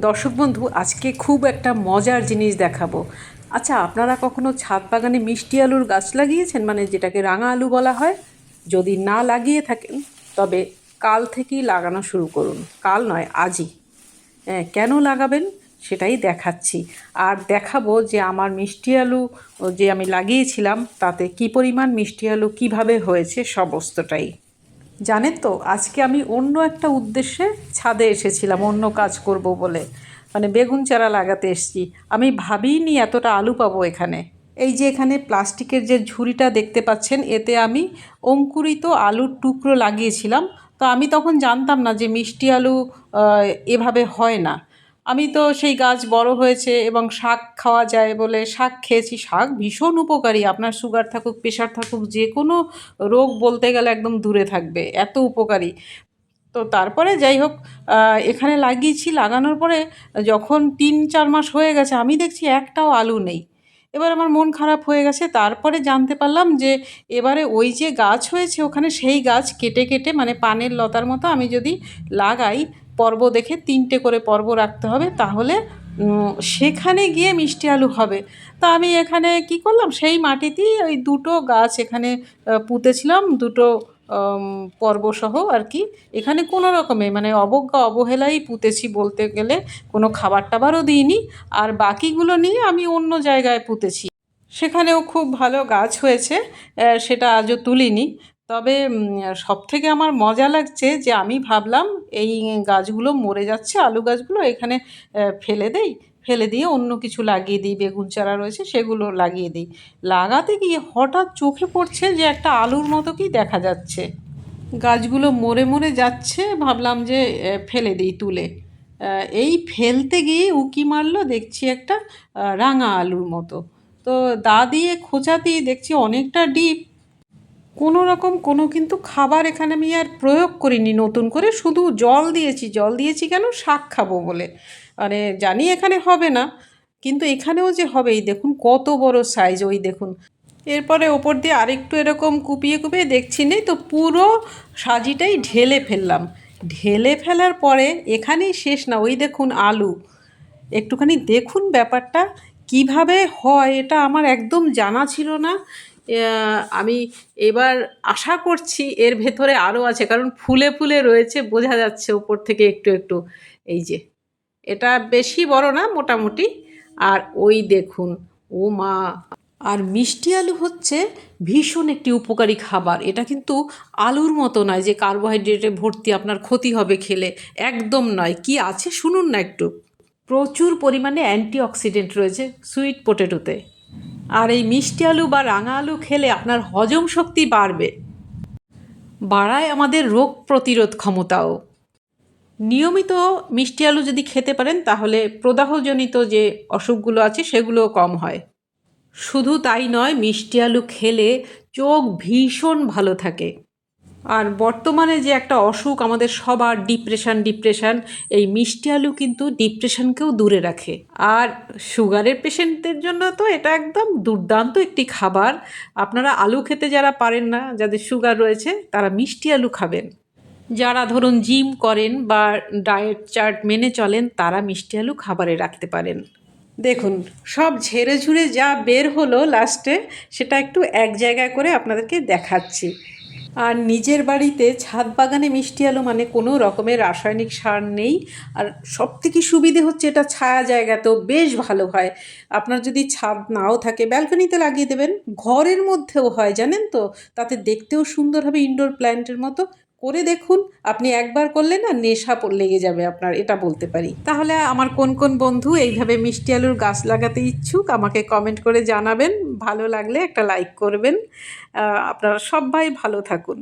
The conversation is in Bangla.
দর্শক বন্ধু, আজকে খুব একটা মজার জিনিস দেখাবো। আচ্ছা আপনারা কখনো ছাদ বাগানে মিষ্টি আলুর গাছ লাগিয়েছেন? মানে যেটাকে রাঙা আলু বলা হয়? যদি না লাগিয়ে থাকেন, তবে কাল থেকেই লাগানো শুরু করুন। কাল নয়, আজই। হ্যাঁ কেন লাগাবেন? সেটাই দেখাচ্ছি। আর দেখাবো যে আমার মিষ্টি আলু যে আমি লাগিয়েছিলাম, তাতে কি পরিমাণ মিষ্টি আলু, কীভাবে হয়েছে, সমস্তটাই। জানেন তো, আজকে আমি অন্য একটা উদ্দেশ্যে ছাদে এসেছিলাম, অন্য কাজ করব বলে। মানে বেগুন চারা লাগাতে এসছি। আমি ভাবিনি এতটা আলু পাবো এখানে। এই যে এখানে প্লাস্টিকের যে ঝুড়িটা দেখতে পাচ্ছেন, এতে আমি অঙ্কুরিত আলুর টুকরো লাগিয়েছিলাম। তো আমি তখন জানতাম না যে মিষ্টি আলু এভাবে হয় না। আমি তো সেই গাছ বড় হয়েছে এবং শাক খাওয়া যায় বলে শাক খেয়েছি। শাক ভীষণ উপকারী। আপনার সুগার থাকুক প্রেশার থাকুক, যে কোনো রোগ বলতে গেলে একদম দূরে থাকবে। এত উপকারী। তো তারপরে যাই হোক এখানে লাগিয়েছি। লাগানোর পরে যখন তিন, চার মাস হয়ে গেছে, আমি দেখছি একটাও আলু নেই। এবার আমার মন খারাপ হয়ে গেছে। তারপরে জানতে পারলাম যে এবারে ওই যে গাছ হয়েছে, ওখানে সেই গাছ কেটে কেটে মানে পানের লতার মতো আমি যদি লাগাই পর্ব দেখে তিনটে করে পর্ব রাখতে হবে, তাহলে সেখানে গিয়ে মিষ্টি আলু হবে। তা আমি এখানে কি করলাম? সেই মাটিতেই ওই দুটো গাছ এখানে পুঁতেছিলাম, দুটো পর্বসহ আর কি। এখানে কোনো রকমে মানে অবজ্ঞা অবহেলাই পুঁতেছি বলতে গেলে, কোনো খাবার টাবারও দিইনি। আর বাকিগুলো নিয়ে আমি অন্য জায়গায় পুঁতেছি। সেখানেও খুব ভালো গাছ হয়েছে সেটা আজও তুলিনি। তবে সব থেকে আমার মজা লাগছে যে আমি ভাবলাম এই গাছগুলো মরে যাচ্ছে, আলু গাছগুলো এখানে ফেলে দেই, ফেলে দিয়ে অন্য কিছু লাগিয়ে দিই, বেগুন চারা রয়েছে সেগুলো লাগিয়ে দিই। লাগাতে গিয়ে হঠাৎ চোখে পড়ছে যে একটা আলুর মতো কি দেখা যাচ্ছে। গাছগুলো মরে মরে যাচ্ছে, ভাবলাম যে ফেলে দিই তুলে। এই ফেলতে গিয়ে উকি মারলো দেখছি একটা রাঙা আলুর মতো। তো দা দিয়ে খোঁচাতেই দেখছি অনেকটা ডিপ কোনো রকম কোনো কিন্তু খাবার এখানে আমি আর প্রয়োগ করিনি নতুন করে, শুধু জল দিয়েছি। জল দিয়েছি কেন? শাক খাব বলে। মানে জানি এখানে হবে না, কিন্তু এখানেও যে হবে, এই দেখুন কত বড় সাইজ ওই দেখুন। এরপরে ওপর দিয়ে আরেকটু এরকম কুপিয়ে কুপিয়ে দেখছি, নেই তো পুরো সাজিটাই ঢেলে ফেললাম। ঢেলে ফেলার পরে এখানেই শেষ না, ওই দেখুন আলু। একটুখানি দেখুন ব্যাপারটা কীভাবে হয় এটা আমার একদম জানা ছিল না। আমি এবার আশা করছি এর ভেতরে আরও আছে, কারণ ফুলে ফুলে রয়েছে, বোঝা যাচ্ছে ওপর থেকে একটু একটু। এই যে, এটা বেশি বড় না, মোটামুটি। আর ওই দেখুন, ও মা। আর মিষ্টি আলু হচ্ছে ভীষণ একটি উপকারী খাবার। এটা কিন্তু আলুর মতো নয় যে কার্বোহাইড্রেটে ভর্তি আপনার ক্ষতি হবে খেলে। একদম নয়। কি আছে? শুনুন না একটু। প্রচুর পরিমাণে অ্যান্টিঅক্সিডেন্ট রয়েছে সুইট পোটেটোতে। আর এই মিষ্টি আলু বা রাঙা আলু খেলে আপনার হজম শক্তি বাড়বে। বাড়ায় আমাদের রোগ প্রতিরোধ ক্ষমতাও। নিয়মিত মিষ্টি আলু যদি খেতে পারেন, তাহলে প্রদাহজনিত যে অসুখগুলো আছে, সেগুলোও কম হয়। শুধু তাই নয়, মিষ্টি আলু খেলে চোখ ভীষণ ভালো থাকে। আর বর্তমানে যে একটা অসুখ আমাদের সবার ডিপ্রেশন ডিপ্রেশন, এই মিষ্টি আলু কিন্তু ডিপ্রেশনকেও দূরে রাখে। আর সুগারের পেশেন্টদের জন্য তো এটা একদম দুর্দান্ত একটি খাবার। আপনারা আলু খেতে যারা পারেন না, যাদের সুগার রয়েছে, তারা মিষ্টি আলু খাবেন। যারা ধরুন জিম করেন বা ডায়েট চার্ট মেনে চলেন, তারা মিষ্টি আলু খাবারে রাখতে পারেন। দেখুন, সব ঝেড়ে ঝুড়ে যা বের হলো লাস্টে, সেটা একটু এক জায়গায় করে আপনাদেরকে দেখাচ্ছি। আর নিজের বাড়িতে ছাদ বাগানে মিষ্টি আলু মানে কোনো রকমের রাসায়নিক সার নেই। আর সব থেকে সুবিধে হচ্ছে এটা ছায়া জায়গাতেও বেশ ভালো হয়। আপনার যদি ছাদ নাও থাকে, ব্যালকনিতে লাগিয়ে দেবেন। ঘরের মধ্যেও হয়, জানেন তো? তাতে দেখতেও সুন্দর হবে ইনডোর প্ল্যান্টের মতো। করে দেখুন। আপনি একবার করলে না নেশা লেগে যাবে আপনার, এটা বলতে পারি। তাহলে আমার কোন কোন বন্ধু এইভাবে মিষ্টি আলুর গাছ লাগাতে ইচ্ছুক, আমাকে কমেন্ট করে জানাবেন। ভালো লাগলে একটা লাইক করবেন। আপনারা সবাই ভালো থাকুন।